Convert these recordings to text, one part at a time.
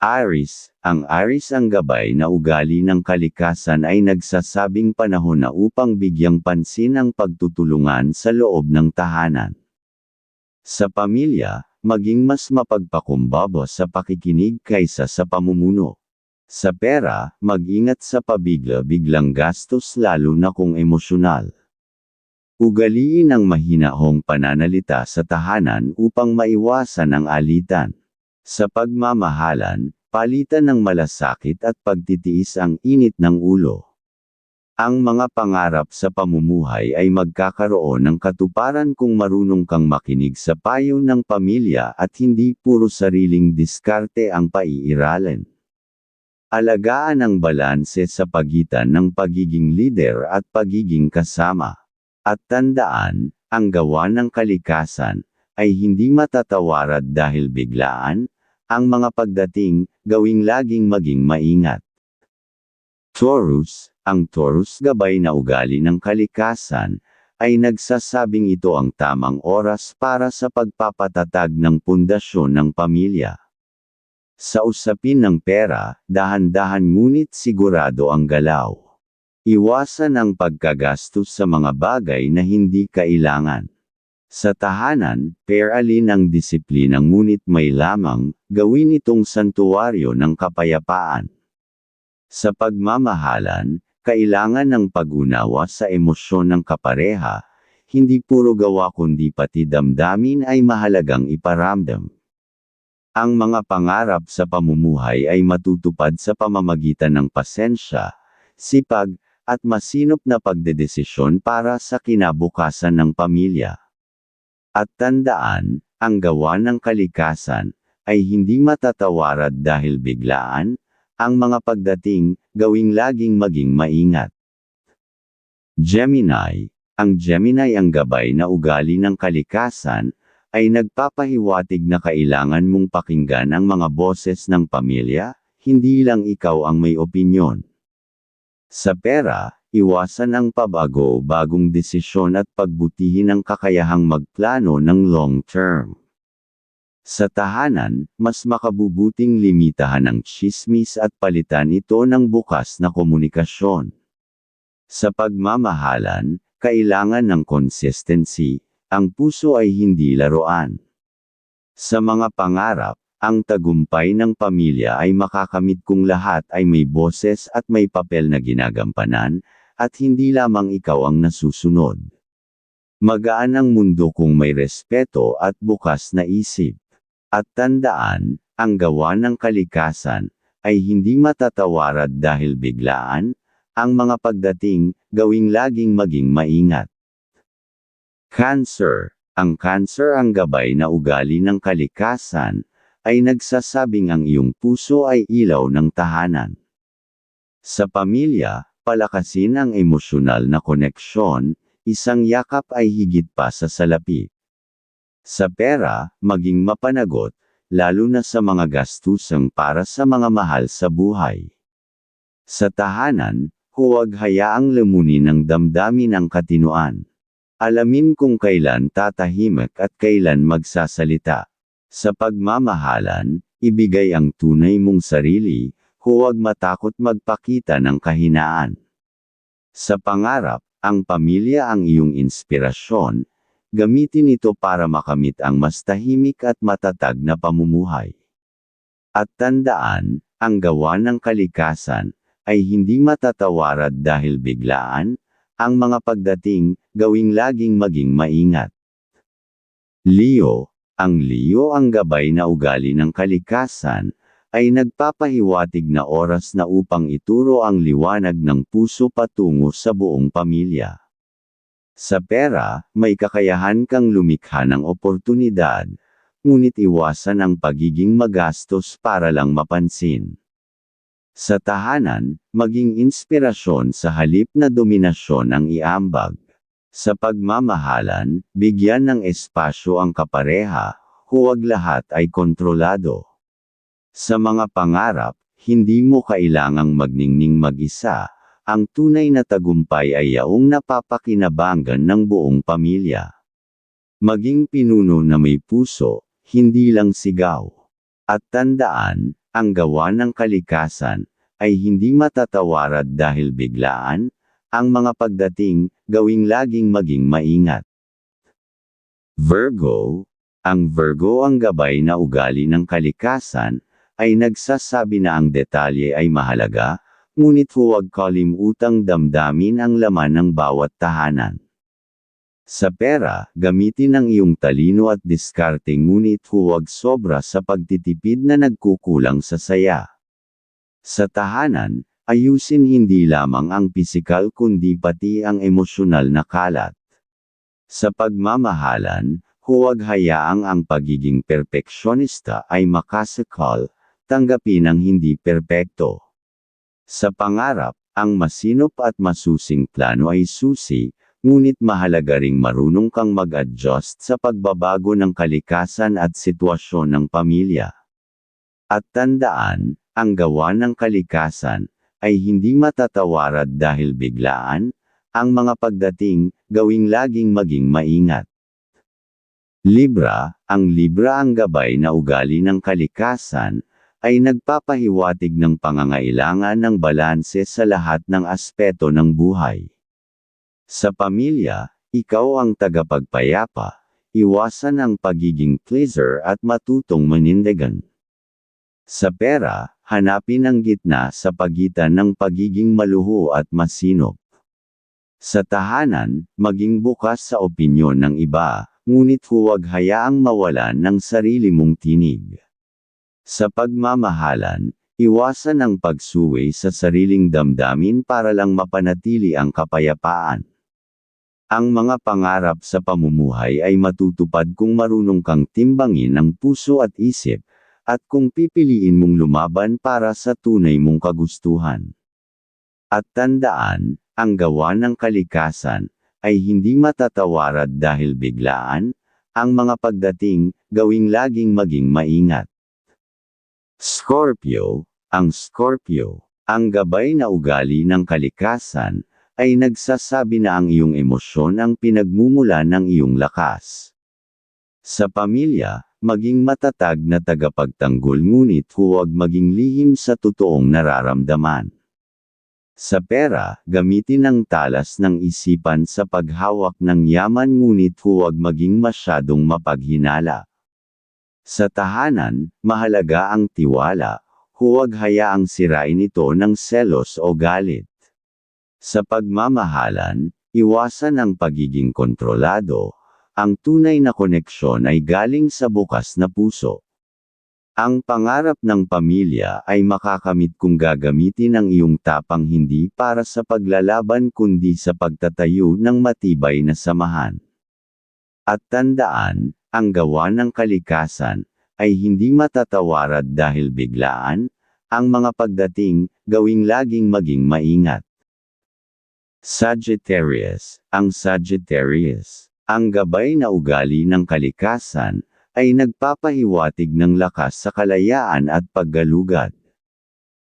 Aris, ang Aris ang gabay na ugali ng kalikasan ay nagsasabing panahon na upang bigyang pansin ang pagtutulungan sa loob ng tahanan. Sa pamilya, maging mas mapagpakumbaba sa pakikinig kaysa sa pamumuno. Sa pera, mag-ingat sa pabigla-biglang gastos lalo na kung emosyonal. Ugaliin ang mahinahong pananalita sa tahanan upang maiwasan ang alitan. Sa pagmamahalan, palitan ng malasakit at pagtitiis ang init ng ulo. Ang mga pangarap sa pamumuhay ay magkakaroon ng katuparan kung marunong kang makinig sa payo ng pamilya at hindi puro sariling diskarte ang paiiralin. Alagaan ang balanse sa pagitan ng pagiging leader at pagiging kasama. At tandaan, ang gawa ng kalikasan, ay hindi matatawarad dahil biglaan, ang mga pagdating, gawing laging maging maingat. Taurus, ang Taurus gabay na ugali ng kalikasan, ay nagsasabing ito ang tamang oras para sa pagpapatatag ng pundasyon ng pamilya. Sa usapin ng pera, dahan-dahan ngunit sigurado ang galaw. Iwasan ang pagkagastos sa mga bagay na hindi kailangan. Sa tahanan, pairalin ang disiplina ngunit may lamang, gawin itong santuwaryo ng kapayapaan. Sa pagmamahalan, kailangan ng pag-unawa sa emosyon ng kapareha, hindi puro gawa kundi pati damdamin ay mahalagang iparamdam. Ang mga pangarap sa pamumuhay ay matutupad sa pamamagitan ng pasensya, sipag, at masinop na pagdedesisyon para sa kinabukasan ng pamilya. At tandaan, ang gawa ng kalikasan, ay hindi matatawarad dahil biglaan, ang mga pagdating, gawing laging maging maingat. Gemini, ang Gemini ang gabay na ugali ng kalikasan, ay nagpapahiwatig na kailangan mong pakinggan ang mga boses ng pamilya, hindi lang ikaw ang may opinyon. Sa pera, iwasan ang pabago bagong desisyon at pagbutihin ang kakayahang magplano ng long term. Sa tahanan, mas makabubuting limitahan ang chismis at palitan ito ng bukas na komunikasyon. Sa pagmamahalan, kailangan ng consistency, ang puso ay hindi laruan. Sa mga pangarap, ang tagumpay ng pamilya ay makakamit kung lahat ay may boses at may papel na ginagampanan, at hindi lamang ikaw ang nasusunod. Magaan ang mundo kung may respeto at bukas na isip. At tandaan, ang gawa ng kalikasan, ay hindi matatawarad dahil biglaan, ang mga pagdating, gawing laging maging maingat. Cancer, ang cancer ang gabay na ugali ng kalikasan, ay nagsasabing ang iyong puso ay ilaw ng tahanan. Sa pamilya, palakasin ang emosyonal na koneksyon, isang yakap ay higit pa sa salapi. Sa pera, maging mapanagot, lalo na sa mga gastusang para sa mga mahal sa buhay. Sa tahanan, huwag hayaang lamunin ang damdamin ng katinuan. Alamin kung kailan tatahimik at kailan magsasalita. Sa pagmamahalan, ibigay ang tunay mong sarili, huwag matakot magpakita ng kahinaan. Sa pangarap, ang pamilya ang iyong inspirasyon, gamitin ito para makamit ang mas tahimik at matatag na pamumuhay. At tandaan, ang gawa ng kalikasan, ay hindi matatawarad dahil biglaan, ang mga pagdating, gawing laging maging maingat. Leo, ang Leo ang gabay na ugali ng kalikasan, ay nagpapahiwatig na oras na upang ituro ang liwanag ng puso patungo sa buong pamilya. Sa pera, may kakayahan kang lumikha ng oportunidad, ngunit iwasan ang pagiging magastos para lang mapansin. Sa tahanan, maging inspirasyon sa halip na dominasyon ang iambag. Sa pagmamahalan, bigyan ng espasyo ang kapareha, huwag lahat ay kontrolado. Sa mga pangarap, hindi mo kailangang magningning mag-isa, ang tunay na tagumpay ay yaong napapakinabangan ng buong pamilya. Maging pinuno na may puso, hindi lang sigaw. At tandaan, ang gawa ng kalikasan, ay hindi matatawarad dahil biglaan, ang mga pagdating, gawing laging maging maingat. Virgo, ang Virgo ang gabay na ugali ng kalikasan, ay nagsasabi na ang detalye ay mahalaga, ngunit huwag kalimutang damdamin ang laman ng bawat tahanan. Sa pera, gamitin ang iyong talino at diskarte ngunit huwag sobra sa pagtitipid na nagkukulang sa saya. Sa tahanan, ayusin hindi lamang ang pisikal kundi pati ang emosyonal na kalat. Sa pagmamahalan, huwag hayaang ang pagiging perpeksyonista ay makasakal, tanggapin ang hindi perpekto. Sa pangarap, ang masinop at masusing plano ay susi, ngunit mahalaga ring marunong kang mag-adjust sa pagbabago ng kalikasan at sitwasyon ng pamilya. At tandaan, ang gawa ng kalikasan, ay hindi matatawarad dahil biglaan, ang mga pagdating, gawing laging maging maingat. Libra, ang Libra ang gabay na ugali ng kalikasan, ay nagpapahiwatig ng pangangailangan ng balanse sa lahat ng aspeto ng buhay. Sa pamilya, ikaw ang tagapagpayapa, iwasan ang pagiging pleaser at matutong manindigan. Sa pera, hanapin ang gitna sa pagitan ng pagiging maluho at masinop. Sa tahanan, maging bukas sa opinyon ng iba, ngunit huwag hayaang mawalan ng sarili mong tinig. Sa pagmamahalan, iwasan ang pagsuway sa sariling damdamin para lang mapanatili ang kapayapaan. Ang mga pangarap sa pamumuhay ay matutupad kung marunong kang timbangin ang puso at isip, at kung pipiliin mong lumaban para sa tunay mong kagustuhan. At tandaan, ang gawa ng kalikasan, ay hindi matatawarad dahil biglaan, ang mga pagdating, gawing laging maging maingat. Scorpio, ang Scorpio, ang gabay na ugali ng kalikasan, ay nagsasabi na ang iyong emosyon ang pinagmumula ng iyong lakas. Sa pamilya, maging matatag na tagapagtanggol ngunit huwag maging lihim sa totoong nararamdaman. Sa pera, gamitin ang talas ng isipan sa paghawak ng yaman ngunit huwag maging masyadong mapaghinala. Sa tahanan, mahalaga ang tiwala, huwag hayaang sirain ito ng selos o galit. Sa pagmamahalan, iwasan ang pagiging kontrolado, ang tunay na koneksyon ay galing sa bukas na puso. Ang pangarap ng pamilya ay makakamit kung gagamitin ang iyong tapang hindi para sa paglalaban kundi sa pagtatayo ng matibay na samahan. At tandaan, ang gawa ng kalikasan, ay hindi matatawarad dahil biglaan, ang mga pagdating, gawing laging maging maingat. Sagittarius, ang Sagittarius, ang gabay na ugali ng kalikasan, ay nagpapahiwatig ng lakas sa kalayaan at paggalugad.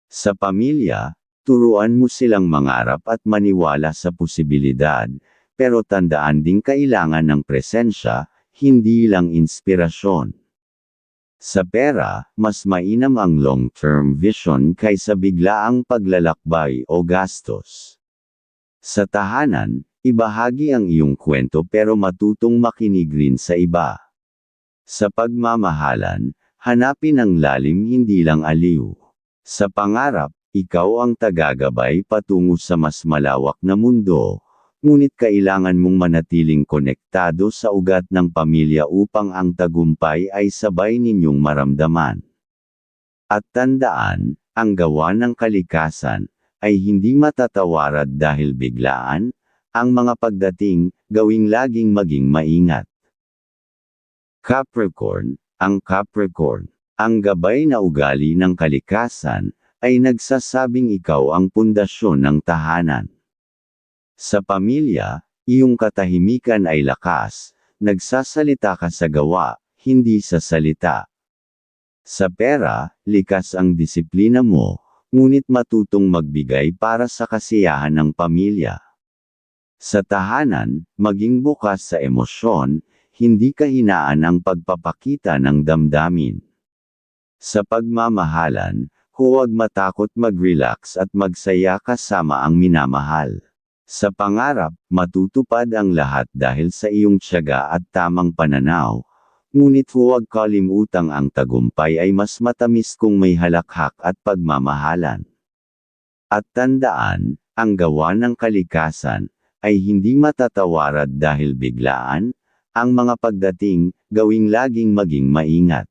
Sa pamilya, turuan mo silang mangarap at maniwala sa posibilidad, pero tandaan ding kailangan ng presensya, hindi lang inspirasyon. Sa pera, mas mainam ang long-term vision kaysa biglaang paglalakbay o gastos. Sa tahanan, ibahagi ang iyong kwento pero matutong makinig rin sa iba. Sa pagmamahalan, hanapin ang lalim hindi lang aliw. Sa pangarap, ikaw ang tagagabay patungo sa mas malawak na mundo, ngunit kailangan mong manatiling konektado sa ugat ng pamilya upang ang tagumpay ay sabay ninyong maramdaman. At tandaan, ang gawa ng kalikasan, ay hindi matatawarad dahil biglaan, ang mga pagdating, gawing laging maging maingat. Capricorn, ang Capricorn, ang gabay na ugali ng kalikasan, ay nagsasabing ikaw ang pundasyon ng tahanan. Sa pamilya, iyong katahimikan ay lakas, nagsasalita ka sa gawa, hindi sa salita. Sa pera, likas ang disiplina mo, ngunit matutong magbigay para sa kasiyahan ng pamilya. Sa tahanan, maging bukas sa emosyon, hindi kahinaan ang pagpapakita ng damdamin. Sa pagmamahalan, huwag matakot mag-relax at magsaya kasama ang minamahal. Sa pangarap, matutupad ang lahat dahil sa iyong tiyaga at tamang pananaw. Ngunit huwag kalimutang ang tagumpay ay mas matamis kung may halakhak at pagmamahalan. At tandaan, ang gawa ng kalikasan, ay hindi matatawarad dahil biglaan, ang mga pagdating, gawing laging maging maingat.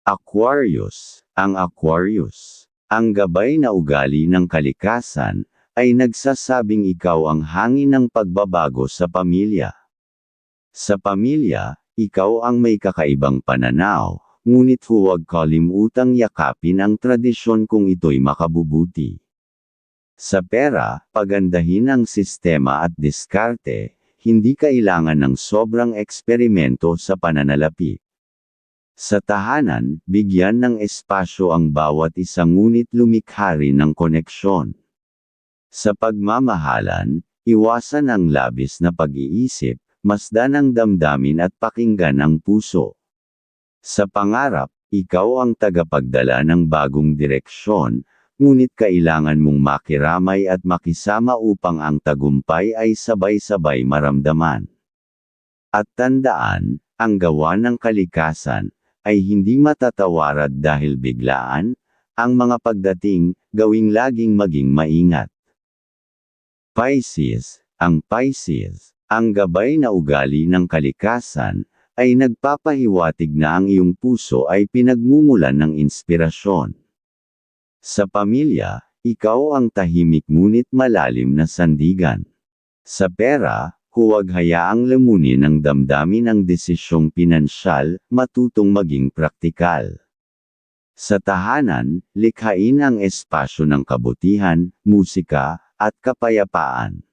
Aquarius, ang Aquarius, ang gabay na ugali ng kalikasan, ay nagsasabing ikaw ang hangin ng pagbabago sa pamilya. Sa pamilya, ikaw ang may kakaibang pananaw, ngunit huwag kalimutang yakapin ang tradisyon kung ito'y makabubuti. Sa pera, pagandahin ang sistema at diskarte, hindi kailangan ng sobrang eksperimento sa pananalapi. Sa tahanan, bigyan ng espasyo ang bawat isang ngunit lumikha rin ng koneksyon. Sa pagmamahalan, iwasan ang labis na pag-iisip, masdan ang damdamin at pakinggan ang puso. Sa pangarap, ikaw ang tagapagdala ng bagong direksyon, ngunit kailangan mong makiramay at makisama upang ang tagumpay ay sabay-sabay maramdaman. At tandaan, ang gawa ng kalikasan, ay hindi matatawarad dahil biglaan, ang mga pagdating, gawing laging maging maingat. Pisces, ang Pisces, ang gabay na ugali ng kalikasan, ay nagpapahiwatig na ang iyong puso ay pinagmumulan ng inspirasyon. Sa pamilya, ikaw ang tahimik ngunit malalim na sandigan. Sa pera, huwag hayaang lamunin ng damdamin ang desisyong pinansyal, matutong maging praktikal. Sa tahanan, likhain ang espasyo ng kabutihan, musika, at kapayapaan.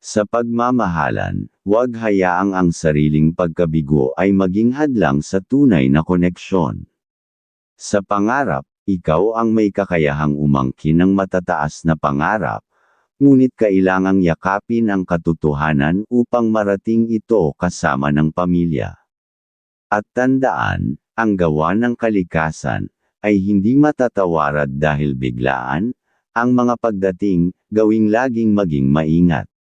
Sa pagmamahalan, huwag hayaang ang sariling pagkabigo ay maging hadlang sa tunay na koneksyon. Sa pangarap, ikaw ang may kakayahang umangkin ng matataas na pangarap, ngunit kailangang yakapin ang katotohanan upang marating ito kasama ng pamilya. At tandaan, ang gawa ng kalikasan, ay hindi matatawarad dahil biglaan, ang mga pagdating, gawing laging maging maingat.